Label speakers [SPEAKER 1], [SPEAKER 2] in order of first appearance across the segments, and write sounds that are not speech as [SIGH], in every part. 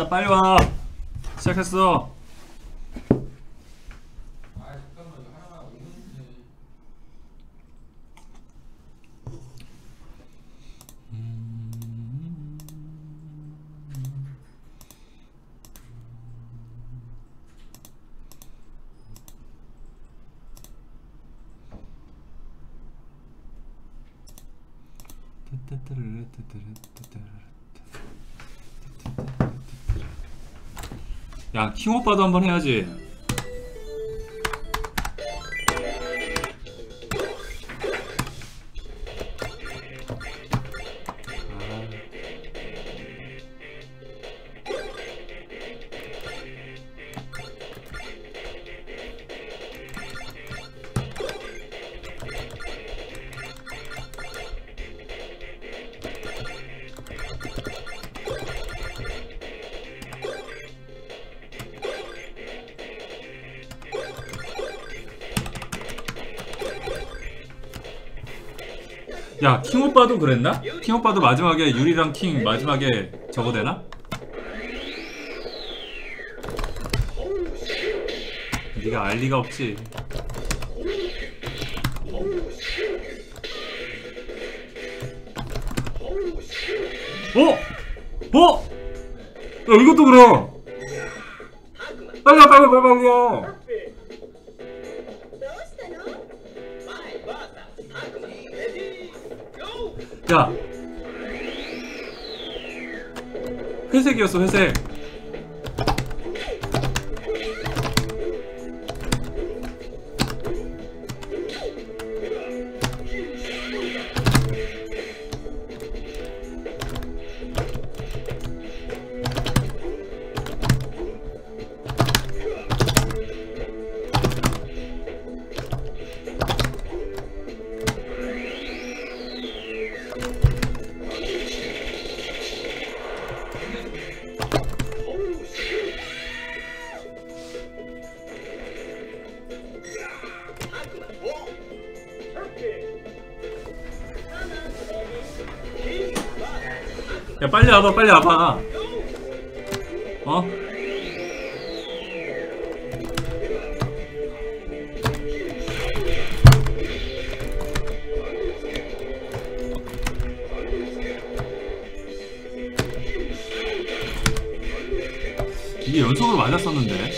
[SPEAKER 1] 자 빨리 와. 시작했어
[SPEAKER 2] 아 잠깐만 이거 하나만 오는데
[SPEAKER 1] 야 킹오빠도 한번 해야지 야 킹오빠도 그랬나? 킹오빠도 마지막에 유리랑 킹 마지막에 저거 되나? 네가 알 리가 없지 어? 어? 야 이것도 그래 빨리 와 빨리 와 빨리 와, 회색이었어 회색 야 빨리 와봐 빨리 와봐 어? 이게 연속으로 맞았었는데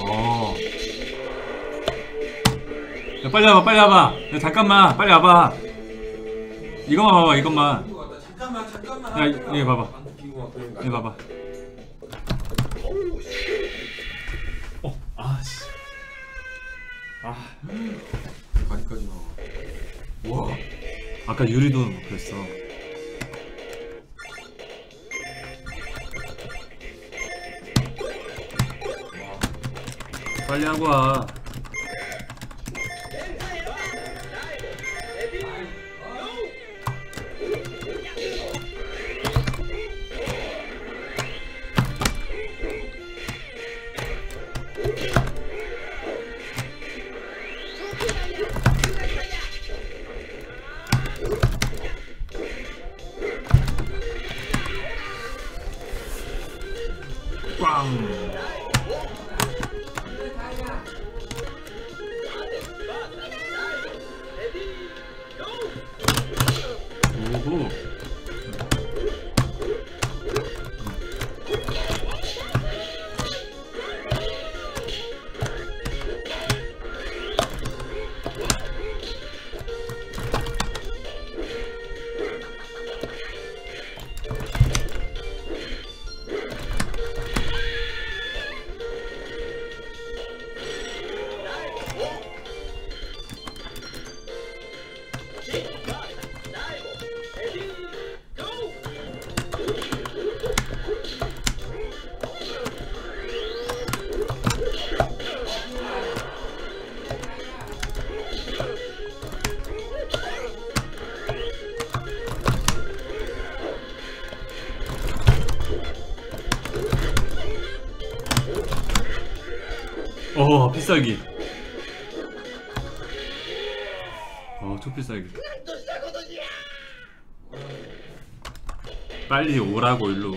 [SPEAKER 1] 어. 야 빨리 와봐 빨리 와봐 야 잠깐만 빨리 와봐 이것만 봐봐 이것만.
[SPEAKER 2] 잠깐만 잠깐만
[SPEAKER 1] 야, 이- 이거 봐봐. 이거 봐봐. 어 아씨. 아.
[SPEAKER 2] 바지까지 나와
[SPEAKER 1] 와. 아까 유리도 그랬어. 빨리 하고 와 어 필살기. 어 초필살기. 빨리 오라고 일로.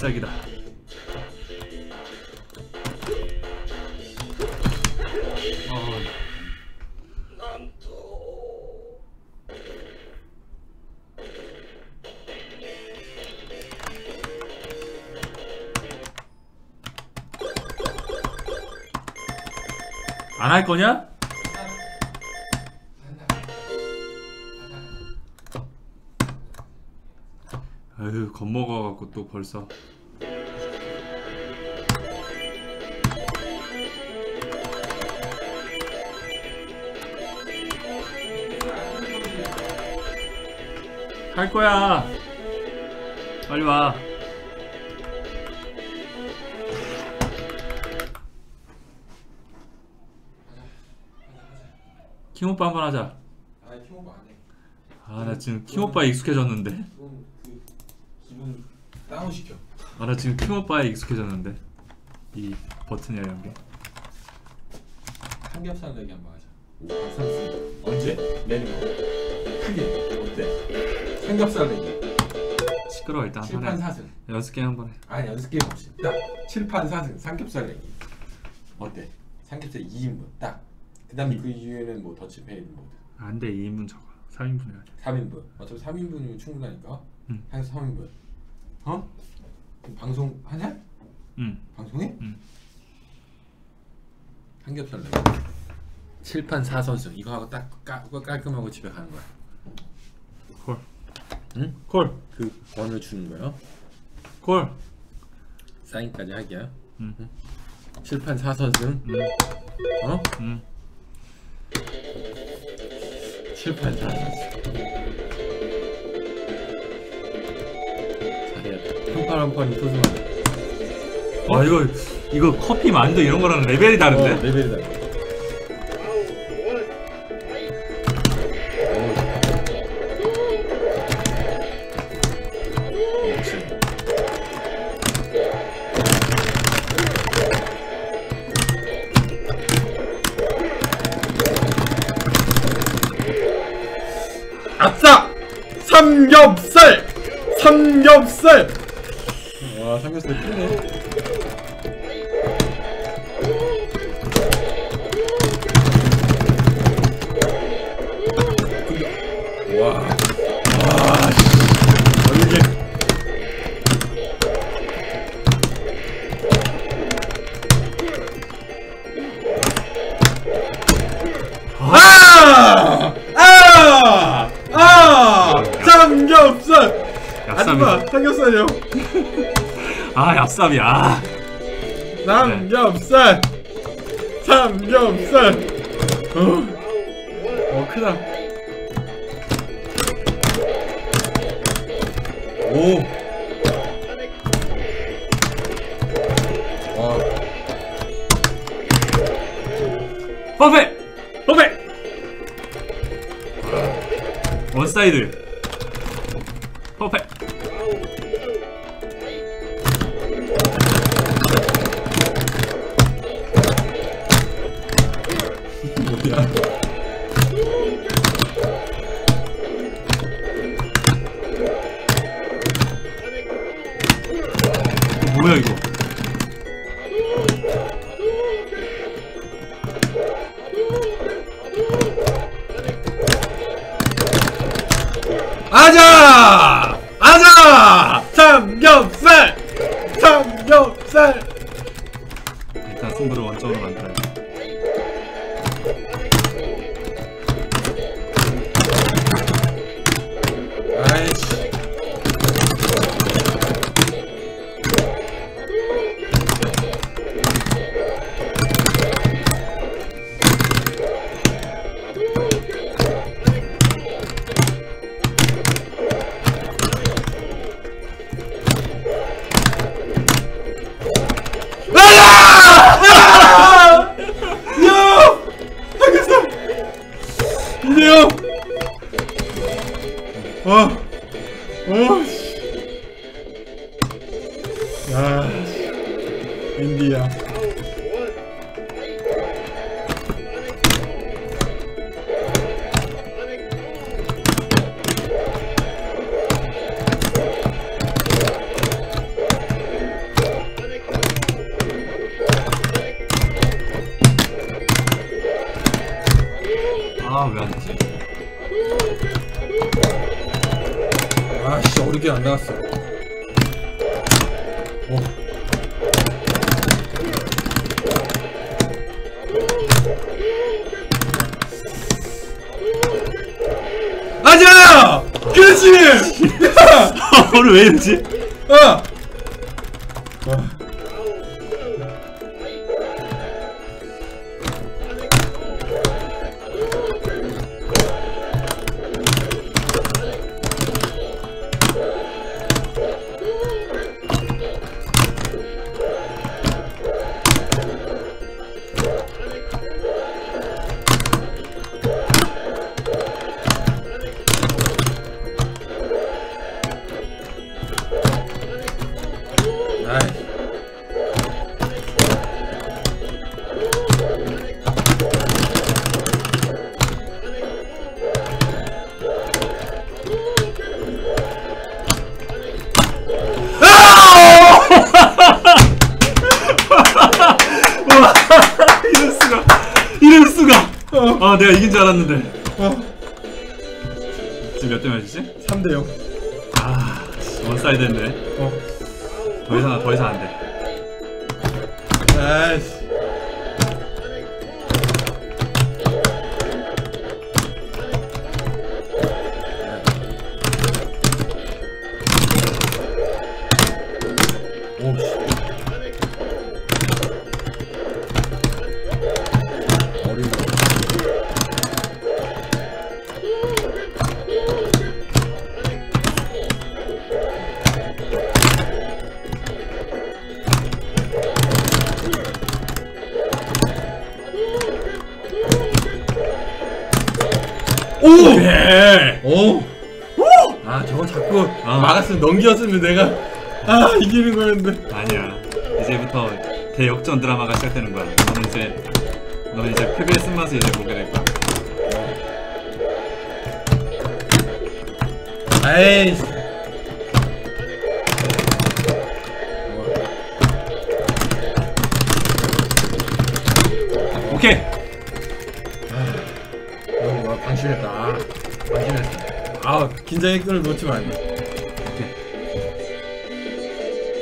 [SPEAKER 1] 필살기다. 어, 안할 거냐? 겁먹어갖고 또 벌써. 할 거야. 빨리 와. 킹오빠 한번 하자.
[SPEAKER 2] 해.
[SPEAKER 1] 아나 지금 킹오빠에 익숙해졌는데
[SPEAKER 2] 기분 다운 시켜.
[SPEAKER 1] 아 나 지금 킹오빠에 익숙해졌는데 이 이런 게
[SPEAKER 2] 삼겹살 내기 한번 하자. 오, 삼겹살. 언제? 내일 크게 어때? 삼겹살 내기.
[SPEAKER 1] 시끄러워 일단 한번
[SPEAKER 2] 7판
[SPEAKER 1] 해
[SPEAKER 2] 4승.
[SPEAKER 1] 연습 게임 한번 해
[SPEAKER 2] 아니 연습 게임 없이 딱 7판 4승 삼겹살 내기. 어때? 삼겹살 2인분 딱. 그다음에 그 이후에는 뭐 더치페이 모드.
[SPEAKER 1] 안돼 2인분 적어 3인분 해야 돼
[SPEAKER 2] 3인분. 어차피 3인분이면 충분하니까.
[SPEAKER 1] 응.
[SPEAKER 2] 해서 3인분. 어? 방송 하냐?
[SPEAKER 1] 응.
[SPEAKER 2] 방송해?
[SPEAKER 1] 응.
[SPEAKER 2] 삼겹살 내기. 7판 4선승 이거 하고 딱 깔, 깔끔하고 집에 가는 거야.
[SPEAKER 1] 콜.
[SPEAKER 2] 응?
[SPEAKER 1] 콜.
[SPEAKER 2] 그 원을 주는 거예요.
[SPEAKER 1] 콜.
[SPEAKER 2] 사인까지 하기야.
[SPEAKER 1] 응.
[SPEAKER 2] 7판 4선승.
[SPEAKER 1] 응.
[SPEAKER 2] 어?
[SPEAKER 1] 응.
[SPEAKER 2] 7판 4선승. 한판 한 판이 소중하다.
[SPEAKER 1] 와 이거 이거 커피 만두 이런 거랑 레벨이 다른데?
[SPEAKER 2] 어, 레벨이 역시. 아싸! 삼겹살! 삼겹살 와 삼겹 아
[SPEAKER 1] 얍삽이. 아.
[SPEAKER 2] 삼겹살! 삼겹살! 어, 어 크다. 오. 와.
[SPEAKER 1] 퍼펙. 퍼펙. 원사이드. 퍼펙.
[SPEAKER 2] 뭐 인디야.
[SPEAKER 1] 아왜안 되지?
[SPEAKER 2] 아씨, 어렵게 안 나왔어.
[SPEAKER 1] 오늘 왜 이러지?
[SPEAKER 2] 어! 와. 아
[SPEAKER 1] 내가 이긴 줄 알았는데.
[SPEAKER 2] 어,
[SPEAKER 1] 지금 몇 대 몇이지?
[SPEAKER 2] 3대 0.
[SPEAKER 1] 아 원사이드인데.
[SPEAKER 2] 어.
[SPEAKER 1] 더 이상 더 이상 안 돼.
[SPEAKER 2] 넘겼으면 넘겼으면 내가 아 이기는 거였는데.
[SPEAKER 1] 아니야. 이제부터 대역전 드라마가 시작되는 거야. 너는 이제 너는 이제 패배의 쓴맛을 이제 보게 될 거야.
[SPEAKER 2] 아이.
[SPEAKER 1] 오케이.
[SPEAKER 2] 아, 너무 방심했다. 방심했어 아 긴장의 끈을 놓치면 안돼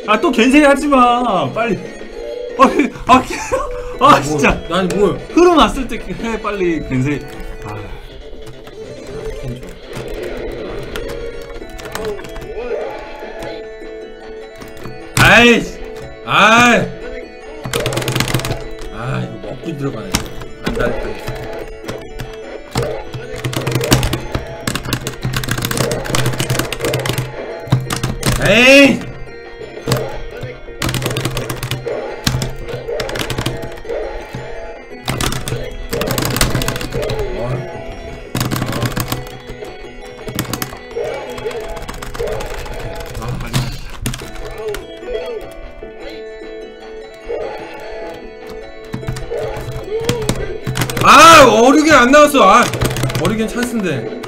[SPEAKER 1] 아 또 겐세이 하지 마. 빨리. 아, 아, 아 진짜.
[SPEAKER 2] 뭐, 난 뭐,
[SPEAKER 1] 흐르났을 때 해 빨리 겐세이. 아.
[SPEAKER 2] 아이씨! 아이! 아, 이거 먹기 들어가네. 안 닿을까. 에이! 나왔어 아 어류겐 찬스인데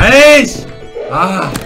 [SPEAKER 2] 에이씨 아. 아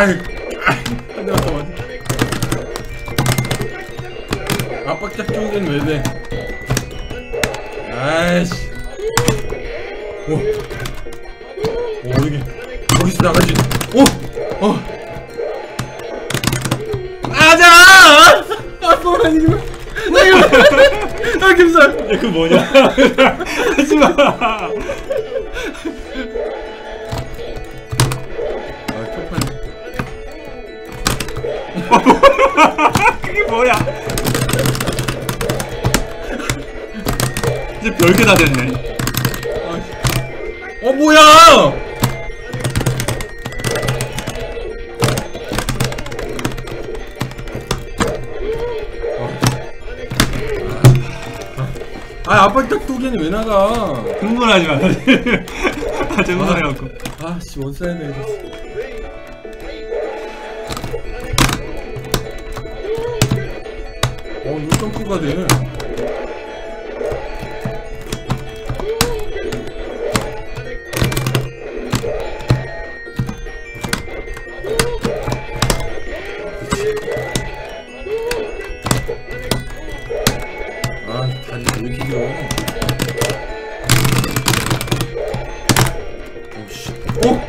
[SPEAKER 2] 아이, 아이, 한 대만 더 맞아. 압박자 쪽엔 왜 돼? 아이씨. 오. 오, 이게. 거기서 나가지. 오! 어! 아자! 아, 또 아니구나. 아, 김살!
[SPEAKER 1] 야, 그 뭐냐? [LAUGHS] 하지 마. 이제 별게 다 됐네.
[SPEAKER 2] 어, 뭐야! 아, 압박자 쪽에는 왜 나가?
[SPEAKER 1] 흥분하지 마. [LAUGHS] 아, 흥분해갖고.
[SPEAKER 2] 아, 씨, 원사이드. 어, 눈 점프가 돼. 아, 다리 왜 이렇게 길어? 오, 씨. 어?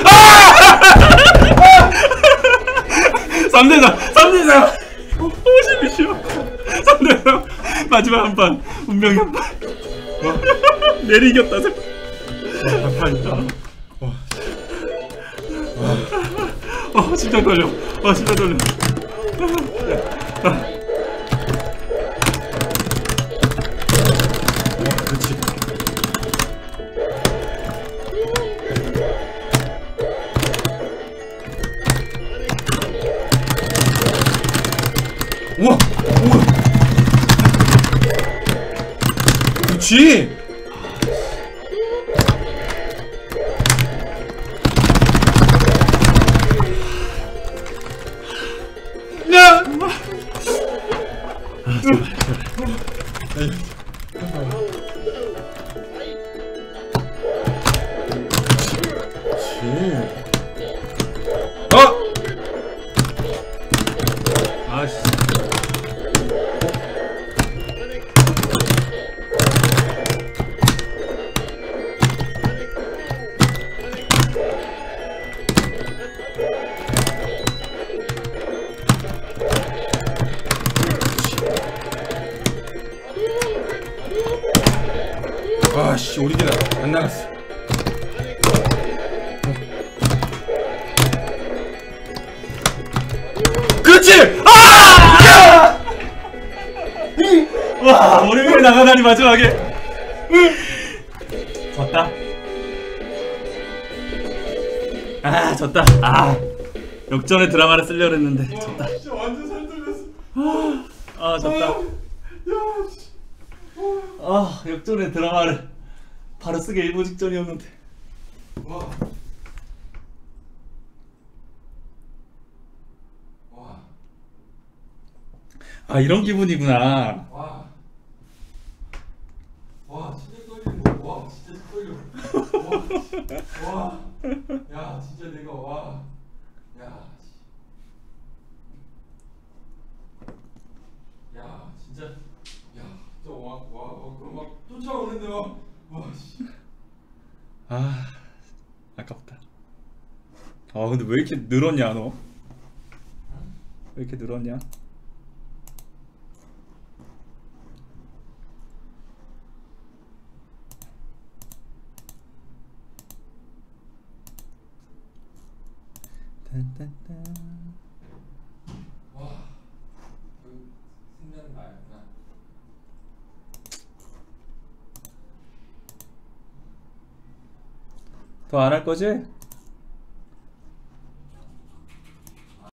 [SPEAKER 2] [LAUGHS]
[SPEAKER 1] 삼대삼삼대삼 오십이 싫어. 삼대삼 마지막 한 판. 판. 어? 내리 이겼다. 세-
[SPEAKER 2] 한판이다.
[SPEAKER 1] 어, 심장 떨려. 어, 심장 떨려.
[SPEAKER 2] 어, 그
[SPEAKER 1] 마지막에 졌다 아 졌다 아 역전의 드라마를 쓰려고 했는데 졌다
[SPEAKER 2] 완전 살떨렸어.
[SPEAKER 1] 아 졌다
[SPEAKER 2] 야, 씨.
[SPEAKER 1] 아 역전의 드라마를 바로 쓰기 일보 직전이었는데
[SPEAKER 2] 와. 와.
[SPEAKER 1] 아 이런 기분이구나
[SPEAKER 2] 와. 와, 진짜 떨리고. 와, 진짜 떨려. 와. 와. 야, 진짜 내가 와. 야. 씨. 야, 진짜. 야, 진짜 와, 와, 와, 그럼 막 쫓아오는데 막. 와, 씨.
[SPEAKER 1] 아 아깝다 아 근데 왜 이렇게 늘었냐 너 왜 이렇게 늘었냐 딴딴딴.
[SPEAKER 2] 와. 그 승자는 나였구나.
[SPEAKER 1] 더안할 거지?